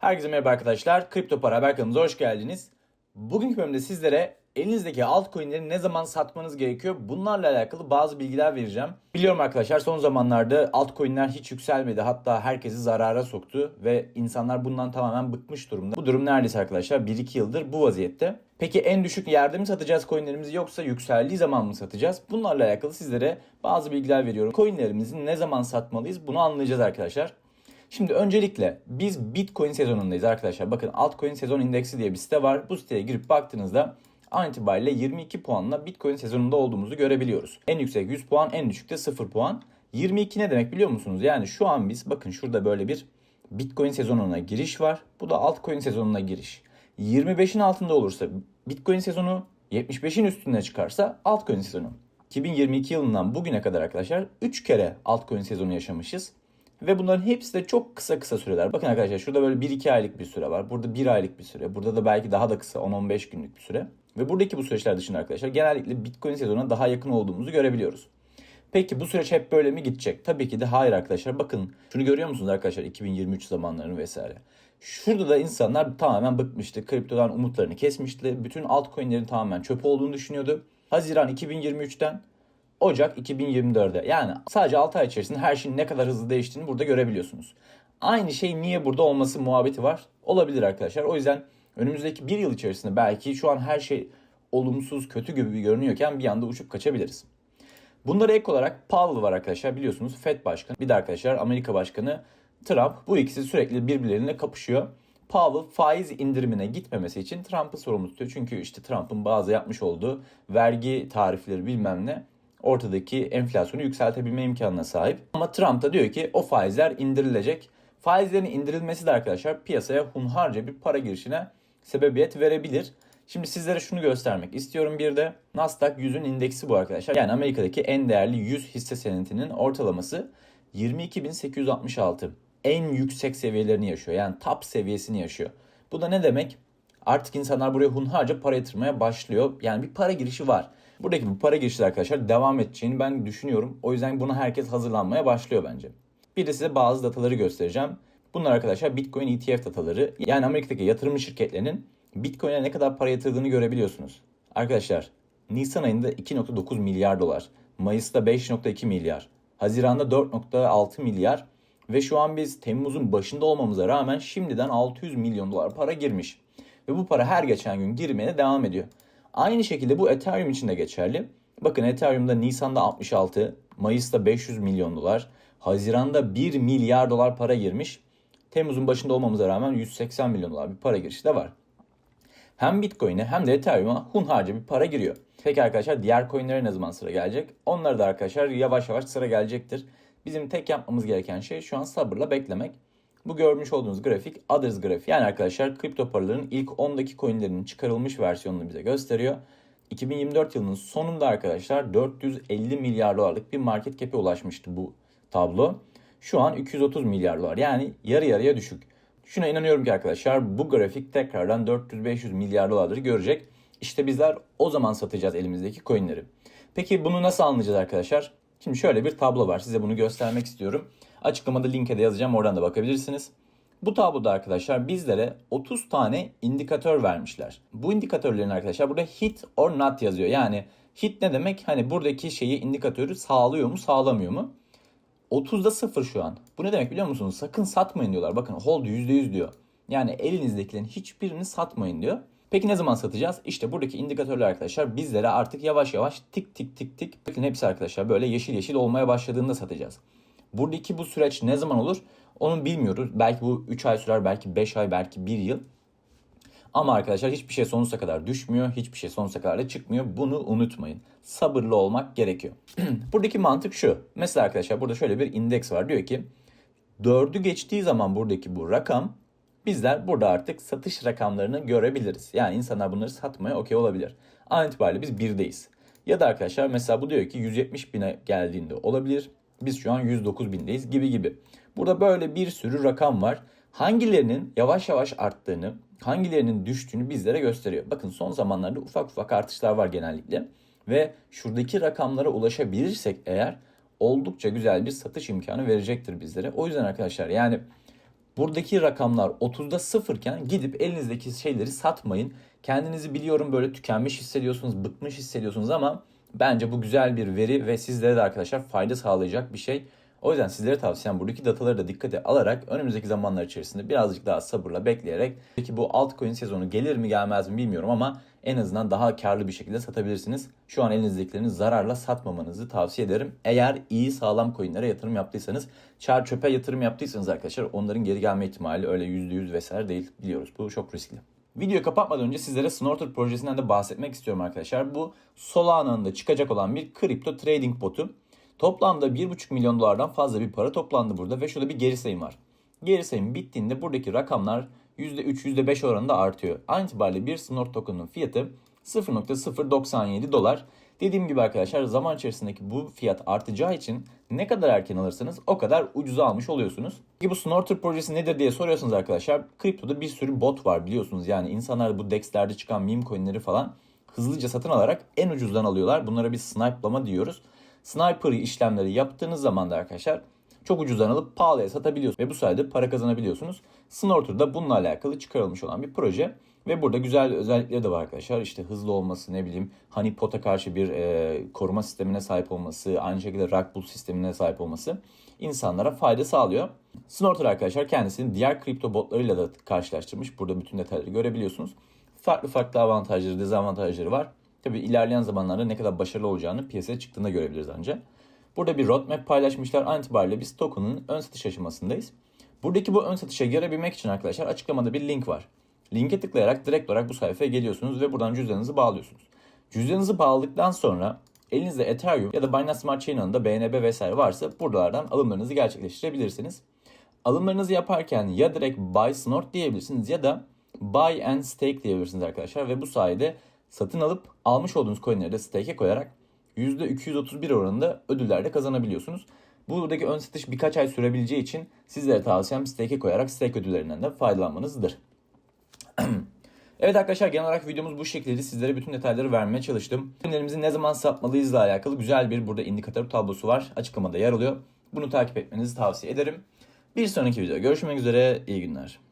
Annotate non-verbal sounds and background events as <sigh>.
Herkese merhaba arkadaşlar. Kripto Para Haber kanalımıza hoş geldiniz. Bugünkü bölümde sizlere elinizdeki altcoin'leri ne zaman satmanız gerekiyor bunlarla alakalı bazı bilgiler vereceğim. Biliyorum arkadaşlar son zamanlarda altcoin'ler hiç yükselmedi. Hatta herkesi zarara soktu ve insanlar bundan tamamen bıkmış durumda. Bu durum neredeyse arkadaşlar 1-2 yıldır bu vaziyette. Peki en düşük yerde mi satacağız coinlerimizi yoksa yükseldiği zaman mı satacağız? Bunlarla alakalı sizlere bazı bilgiler veriyorum. Coinlerimizi ne zaman satmalıyız bunu anlayacağız arkadaşlar. Şimdi öncelikle biz Bitcoin sezonundayız arkadaşlar. Bakın altcoin sezon indeksi diye bir site var. Bu siteye girip baktığınızda an itibariyle 22 puanla Bitcoin sezonunda olduğumuzu görebiliyoruz. En yüksek 100 puan, en düşük de 0 puan. 22 ne demek biliyor musunuz? Yani şu an biz bakın şurada böyle bir Bitcoin sezonuna giriş var. Bu da altcoin sezonuna giriş. 25'in altında olursa Bitcoin sezonu, 75'in üstüne çıkarsa altcoin sezonu. 2022 yılından bugüne kadar arkadaşlar 3 kere altcoin sezonu yaşamışız. Ve bunların hepsi de çok kısa kısa süreler. Bakın arkadaşlar şurada böyle 1-2 aylık bir süre var. Burada 1 aylık bir süre. Burada da belki daha da kısa 10-15 günlük bir süre. Ve buradaki bu süreçler dışında arkadaşlar genellikle Bitcoin sezonuna daha yakın olduğumuzu görebiliyoruz. Peki bu süreç hep böyle mi gidecek? Tabii ki de hayır arkadaşlar. Bakın şunu görüyor musunuz arkadaşlar 2023 zamanlarını vesaire. Şurada da insanlar tamamen bıkmıştı. Kriptodan umutlarını kesmişti. Bütün altcoin'lerin tamamen çöp olduğunu düşünüyordu. Haziran 2023'ten Ocak 2024'de yani sadece 6 ay içerisinde her şeyin ne kadar hızlı değiştiğini burada görebiliyorsunuz. Aynı şey niye burada olması muhabbeti var? Olabilir arkadaşlar. O yüzden önümüzdeki bir yıl içerisinde belki şu an her şey olumsuz, kötü gibi görünüyorken bir anda uçup kaçabiliriz. Bunlara ek olarak Powell var arkadaşlar biliyorsunuz Fed Başkanı. Bir de arkadaşlar Amerika Başkanı Trump. Bu ikisi sürekli birbirleriyle kapışıyor. Powell faiz indirimine gitmemesi için Trump'ı sorumlu tutuyor. Çünkü işte Trump'ın bazı yapmış olduğu vergi tarifleri bilmem ne ortadaki enflasyonu yükseltebilme imkanına sahip. Ama Trump da diyor ki o faizler indirilecek. Faizlerin indirilmesi de arkadaşlar piyasaya hunharca bir para girişine sebebiyet verebilir. Şimdi sizlere şunu göstermek istiyorum bir de. Nasdaq 100'ün indeksi bu arkadaşlar. Yani Amerika'daki en değerli 100 hisse senetinin ortalaması 22.866. En yüksek seviyelerini yaşıyor. Yani top seviyesini yaşıyor. Bu da ne demek? Artık insanlar buraya hunharca para yatırmaya başlıyor. Yani bir para girişi var. Buradaki bu para girişleri arkadaşlar devam edeceğini ben düşünüyorum. O yüzden buna herkes hazırlanmaya başlıyor bence. Bir de size bazı dataları göstereceğim. Bunlar arkadaşlar Bitcoin ETF dataları. Yani Amerika'daki yatırım şirketlerinin Bitcoin'e ne kadar para yatırdığını görebiliyorsunuz. Arkadaşlar Nisan ayında 2.9 milyar dolar. Mayıs'ta 5.2 milyar. Haziranda 4.6 milyar. Ve şu an biz Temmuz'un başında olmamıza rağmen şimdiden 600 milyon dolar para girmiş. Ve bu para her geçen gün girmeye devam ediyor. Aynı şekilde bu Ethereum için de geçerli. Bakın Ethereum'da Nisan'da 66, Mayıs'ta 500 milyon dolar, Haziran'da 1 milyar dolar para girmiş. Temmuz'un başında olmamıza rağmen 180 milyon dolar bir para girişi de var. Hem Bitcoin'e hem de Ethereum'a hunharca bir para giriyor. Peki arkadaşlar diğer coinlere ne zaman sıra gelecek? Onlara da arkadaşlar yavaş yavaş sıra gelecektir. Bizim tek yapmamız gereken şey şu an sabırla beklemek. Bu görmüş olduğunuz grafik Others grafiği. Yani arkadaşlar kripto paraların ilk 10'daki coinlerinin çıkarılmış versiyonunu bize gösteriyor. 2024 yılının sonunda arkadaşlar 450 milyar dolarlık bir market cap'e ulaşmıştı bu tablo. Şu an 230 milyar dolar yani yarı yarıya düşük. Şuna inanıyorum ki arkadaşlar bu grafik tekrardan 400-500 milyar dolarları görecek. İşte bizler o zaman satacağız elimizdeki coinleri. Peki bunu nasıl anlayacağız arkadaşlar? Şimdi şöyle bir tablo var. Size bunu göstermek istiyorum. Açıklamada linke de yazacağım. Oradan da bakabilirsiniz. Bu tabloda arkadaşlar bizlere 30 tane indikatör vermişler. Bu indikatörlerin arkadaşlar burada hit or not yazıyor. Yani hit ne demek? Hani buradaki şeyi indikatörü sağlıyor mu sağlamıyor mu? 30'da 0 şu an. Bu ne demek biliyor musunuz? Sakın satmayın diyorlar. Bakın hold %100 diyor. Yani elinizdekilerin hiçbirini satmayın diyor. Peki ne zaman satacağız? İşte buradaki indikatörler arkadaşlar bizlere artık yavaş yavaş tik tik tik tik. Bakın hepsi arkadaşlar böyle yeşil yeşil olmaya başladığında satacağız. Buradaki bu süreç ne zaman olur? Onu bilmiyoruz. Belki bu 3 ay sürer, belki 5 ay, belki 1 yıl. Ama arkadaşlar hiçbir şey sonsuza kadar düşmüyor. Hiçbir şey sonsuza kadar da çıkmıyor. Bunu unutmayın. Sabırlı olmak gerekiyor. <clears throat> buradaki mantık şu. Mesela arkadaşlar burada şöyle bir indeks var. Diyor ki 4'ü geçtiği zaman buradaki bu rakam bizler burada artık satış rakamlarını görebiliriz. Yani insanlar bunları satmaya okey olabilir. An itibariyle biz 1'deyiz. Ya da arkadaşlar mesela bu diyor ki 170 bine geldiğinde olabilir. Biz şu an 109 bindeyiz gibi gibi. Burada böyle bir sürü rakam var. Hangilerinin yavaş yavaş arttığını, hangilerinin düştüğünü bizlere gösteriyor. Bakın son zamanlarda ufak ufak artışlar var genellikle. Ve şuradaki rakamlara ulaşabilirsek eğer oldukça güzel bir satış imkanı verecektir bizlere. O yüzden arkadaşlar yani Buradaki rakamlar 30'da sıfırken gidip elinizdeki şeyleri satmayın. Kendinizi biliyorum böyle tükenmiş hissediyorsunuz, bıkmış hissediyorsunuz ama bence bu güzel bir veri ve sizlere de arkadaşlar fayda sağlayacak bir şey. O yüzden sizlere tavsiyem buradaki dataları da dikkate alarak önümüzdeki zamanlar içerisinde birazcık daha sabırla bekleyerek peki bu altcoin sezonu gelir mi gelmez mi bilmiyorum ama en azından daha karlı bir şekilde satabilirsiniz. Şu an elinizdekilerini zararla satmamanızı tavsiye ederim. Eğer iyi sağlam coinlere yatırım yaptıysanız, çar çöpe yatırım yaptıysanız arkadaşlar onların geri gelme ihtimali öyle %100 vesaire değil biliyoruz. Bu çok riskli. Videoyu kapatmadan önce sizlere Snorter projesinden de bahsetmek istiyorum arkadaşlar. Bu Solana'nın da çıkacak olan bir kripto trading botu. Toplamda 1,5 milyon dolardan fazla bir para toplandı burada ve şurada bir geri sayım var. Geri sayım bittiğinde buradaki rakamlar %3, %5 oranında artıyor. Aynı itibariyle bir Snort token'ın fiyatı 0.097 dolar. Dediğim gibi arkadaşlar zaman içerisindeki bu fiyat artacağı için ne kadar erken alırsanız o kadar ucuza almış oluyorsunuz. Peki bu Snorter projesi nedir diye soruyorsunuz arkadaşlar. Kriptoda bir sürü bot var biliyorsunuz. Yani insanlar bu DEX'lerde çıkan meme coinleri falan hızlıca satın alarak en ucuzdan alıyorlar. Bunlara bir snipe'lama diyoruz. Sniper işlemleri yaptığınız zaman da arkadaşlar çok ucuzdan alıp pahalıya satabiliyorsunuz ve bu sayede para kazanabiliyorsunuz. Snorter da bununla alakalı çıkarılmış olan bir proje ve burada güzel özellikleri de var arkadaşlar. İşte hızlı olması ne bileyim honeypot'a karşı bir e, koruma sistemine sahip olması, aynı şekilde rug pull sistemine sahip olması insanlara fayda sağlıyor. Snorter arkadaşlar kendisini diğer kripto botlarıyla da karşılaştırmış. Burada bütün detayları görebiliyorsunuz. Farklı farklı avantajları, dezavantajları var. Tabi ilerleyen zamanlarda ne kadar başarılı olacağını piyasaya çıktığında görebiliriz ancak. Burada bir roadmap paylaşmışlar. An itibariyle biz token'ın ön satış aşamasındayız. Buradaki bu ön satışa girebilmek için arkadaşlar açıklamada bir link var. Linke tıklayarak direkt olarak bu sayfaya geliyorsunuz ve buradan cüzdanınızı bağlıyorsunuz. Cüzdanınızı bağladıktan sonra elinizde Ethereum ya da Binance Smart Chain ağında BNB vesaire varsa buralardan alımlarınızı gerçekleştirebilirsiniz. Alımlarınızı yaparken ya direkt Buy Snort diyebilirsiniz ya da Buy and Stake diyebilirsiniz arkadaşlar ve bu sayede satın alıp almış olduğunuz coinleri de stake'e koyarak %231 oranında ödüller de kazanabiliyorsunuz. Buradaki ön satış birkaç ay sürebileceği için sizlere tavsiyem stake'e koyarak stake ödüllerinden de faydalanmanızdır. Evet arkadaşlar genel olarak videomuz bu şekilde sizlere bütün detayları vermeye çalıştım. Ürünlerimizi ne zaman satmalıyızla alakalı güzel bir burada indikatör tablosu var. Açıklamada yer alıyor. Bunu takip etmenizi tavsiye ederim. Bir sonraki videoda görüşmek üzere. İyi günler.